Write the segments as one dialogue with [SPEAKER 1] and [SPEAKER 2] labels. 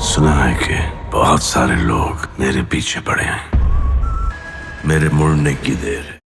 [SPEAKER 1] सुना है कि बहुत सारे लोग मेरे पीछे पड़े हैं। मेरे मुड़ने की देर है।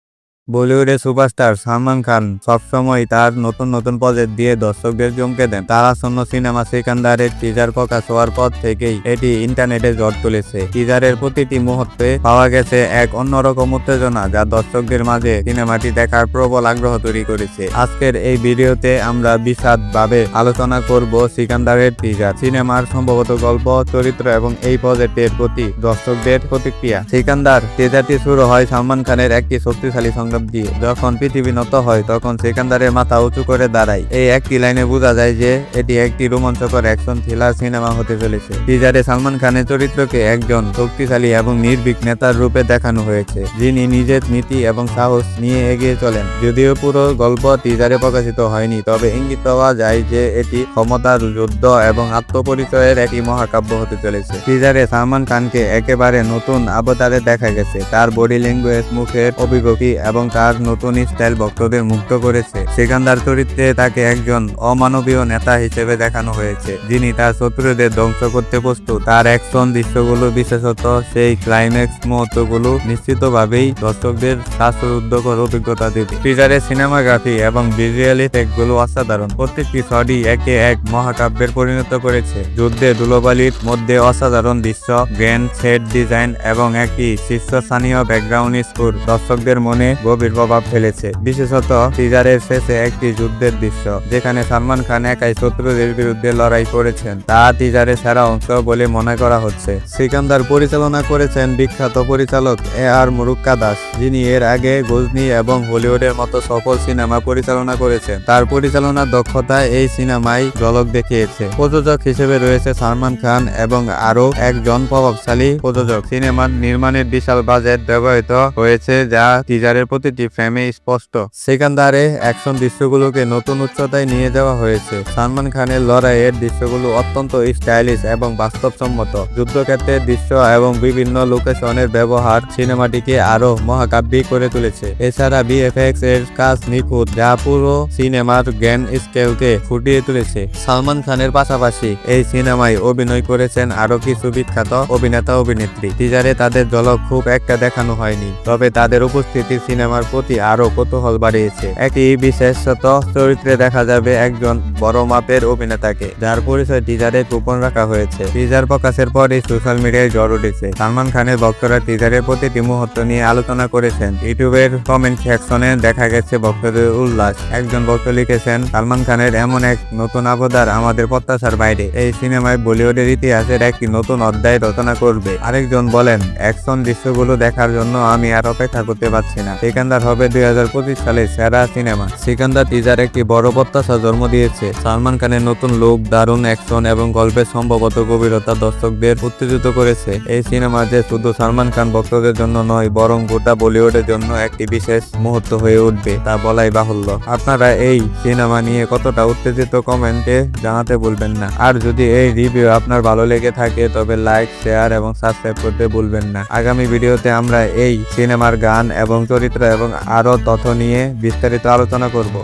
[SPEAKER 2] বলিউডের সুপারস্টার সালমান খান সবসময় তার নতুন নতুন প্রজেক্ট দিয়ে দর্শকদের চমকে দেন। তার আসন্ন সিনেমা সিকান্দারের টিজার প্রকাশ হওয়ার পর থেকেই এটি ইন্টারনেটে ঝড় তুলেছে। টিজারের প্রতিটি মুহূর্তে পাওয়া গেছে এক অন্যরকম উত্তেজনা যা দর্শকদের মাঝে সিনেমাটি দেখার প্রবল আগ্রহ তৈরি করেছে। আজকের এই ভিডিওতে আমরা বিশাদ ভাবে আলোচনা করব সিকান্দারের টিজার সিনেমার সম্ভবত গল্প, চরিত্র এবং এই প্রজেক্টের প্রতি দর্শকদের প্রতিক্রিয়া। সিকান্দার টিজারটি শুরু হয় সালমান খানের একটি শক্তিশালী সংলাপ দিয়ে যখন পৃথিবী নত হয়, তখন সিকান্দারের মাথা উঁচু করে দাঁড়ায়। এই একটি লাইনে বোঝা যায় যে, এটি একটি রোমাঞ্চকর অ্যাকশন থ্রিলার সিনেমা হতে চলেছে। টিজারে সালমান খানের চরিত্রকে একজন শক্তিশালী এবং নির্ভীক নেতার রূপে দেখানো হয়েছে, যিনি নিজের নীতি এবং সাহস নিয়ে এগিয়ে চলেন। যদিও পুরো গল্প টিজারে প্রকাশিত হয়নি, তবে ইঙ্গিত পাওয়া যায় যে, এটি ক্ষমতার যুদ্ধ এবং আত্মপরিচয়ের একটি মহাকাব্য হতে চলেছে। টিজারে সালমান খানকে একেবারে নতুন অবতারে দেখা গেছে। তার বডি ল্যাঙ্গুয়েজ, মুখের অভিব্যক্তি এবং তার নতুন স্টাইল ভক্তদের মুগ্ধ করেছে। সেখানদার চরিত্রে তাকে একজন অমানবীয় নেতা হিসেবে দেখানো হয়েছে, যিনি তার শত্রুদের ধ্বংস করতে প্রস্তুত। তার অ্যাকশন দৃশ্যগুলো, বিশেষত সেই ক্লাইম্যাক্স মুহূর্তগুলো, নিশ্চিতভাবেই দর্শকদের শ্বাসরুদ্ধকর অভিজ্ঞতা দেবে। টিজারের সিনেমাগ্রাফি এবং ভিজুয়াল ইফেক্টগুলো অসাধারণ। প্রত্যেকটি শটই একে এক মহাকাব্যের পরিণত করেছে। যুদ্ধে ধুলোবালির মধ্যে অসাধারণ দৃশ্য গ্র্যান্ড সেট ডিজাইন এবং একটি শীর্ষস্থানীয় ব্যাকগ্রাউন্ড স্কোর দর্শকদের মনে গভীর প্রভাব ফেলেছে। বিশেষত টিজারের শেষে একটি যুদ্ধের দৃশ্য, যেখানে সালমান খান একাই শত্রুদের বিরুদ্ধে লড়াই করেছেন। তা টিজারের সেরা অংশ বলে মনে করা হচ্ছে। সিকান্দার পরিচালনা করেছেন বিখ্যাত পরিচালক এ আর মুরুক্কা দাস, যিনি এর আগে গজনি এবং হলিউডের মতো সফল সিনেমা পরিচালনা করেছেন। তার পরিচালনার দক্ষতা এই সিনেমায় ঝলক দেখিয়েছে। প্রযোজক হিসেবে রয়েছে সালমান খান এবং আরও একজন প্রভাবশালী প্রযোজক। সিনেমার নির্মাণের বিশাল বাজেট ব্যবহৃত হয়েছে, যা টিজারের প্রতিটি ফ্রেমে স্পষ্ট সেখানদারে অ্যাকশন দৃশ্যগুলোকে নতুন উচ্চতায় নিয়ে যাওয়া হয়েছে। সালমান খানের লড়াইয়ের দৃশ্যগুলো অত্যন্ত স্টাইলিশ এবং বাস্তবসম্মত। যুদ্ধক্ষেত্রের দৃশ্য এবং বিভিন্ন লোকেশনের ব্যবহার সিনেমাটিকে আরও মহাকাব্যিক করে তুলেছে। এছাড়া বিএফএক্স এর কাজ নিখুঁত, যা পুরো সিনেমার জ্ঞান স্কেলকে ফুটিয়ে তুলেছে। সালমান খানের পাশাপাশি এই সিনেমায় অভিনয় করেছেন আরও কিছু বিখ্যাত অভিনেতা অভিনেত্রী টিজারে তাদের ঝলক খুব একটা দেখানো হয়নি, তবে তাদের উপস্থিতি সিনেমার প্রতি আরও কৌতূহল বাড়িয়েছে। একটি বিশেষত চরিত্রে দেখা যাবে একজন বড় মাপের অভিনেতাকে, যার পরিচয় টিজারে গোপন রাখা হয়েছে। টিজার প্রকাশের পরই সোশ্যাল মিডিয়ায় জ্বর উঠেছে। সালমান খানের ভক্তরা টিজারের প্রতিটি মুহূর্ত নিয়ে আলোচনা করেছেন। ইউটিউবের কমেন্ট সেকশনে দেখা গেছে ভক্তদের উল্লাস। একজন ভক্ত লিখেছেন, সালমান খানের এমন এক নতুন অবতার আমাদের প্রত্যাশার বাইরে। এই সিনেমায় বলিউডের ইতিহাসের একটি নতুন অধ্যায় রচনা করবে। আরেকজন বলেন অ্যাকশন দৃশ্যগুলো দেখার জন্য আমি আর অপেক্ষা করতে পারছি না। সিকান্দার হবে দুই সালের সেরা সিনেমা। সিকান্দার টিজার একটি বড় প্রত্যাশা জন্ম দিয়েছে। সালমান খানের নতুন লুক দারুণ অ্যাকশন এবং গল্পের সম্ভবত গভীরতা দর্শকদের উত্তেজিত করেছে। এই সিনেমা যে শুধু সালমান খান ভক্তদের জন্য নয়, বরং গোটা বলিউডের জন্য একটি বিশেষ মুহূর্ত হয়ে উঠবে, তা বলাই বাহুল্য। আপনারা এই সিনেমা নিয়ে কতটা উত্তেজিত কমেন্টে জানাতে ভুলবেন না। আর যদি এই রিভিউ আপনার ভালো লেগে থাকে, তবে লাইক শেয়ার এবং সাবস্ক্রাইব করতে ভুলবেন না। আগামী ভিডিওতে আমরা এই সিনেমার গান এবং চরিত্র এবং আরও তথ্য নিয়ে বিস্তারিত আলোচনা করব।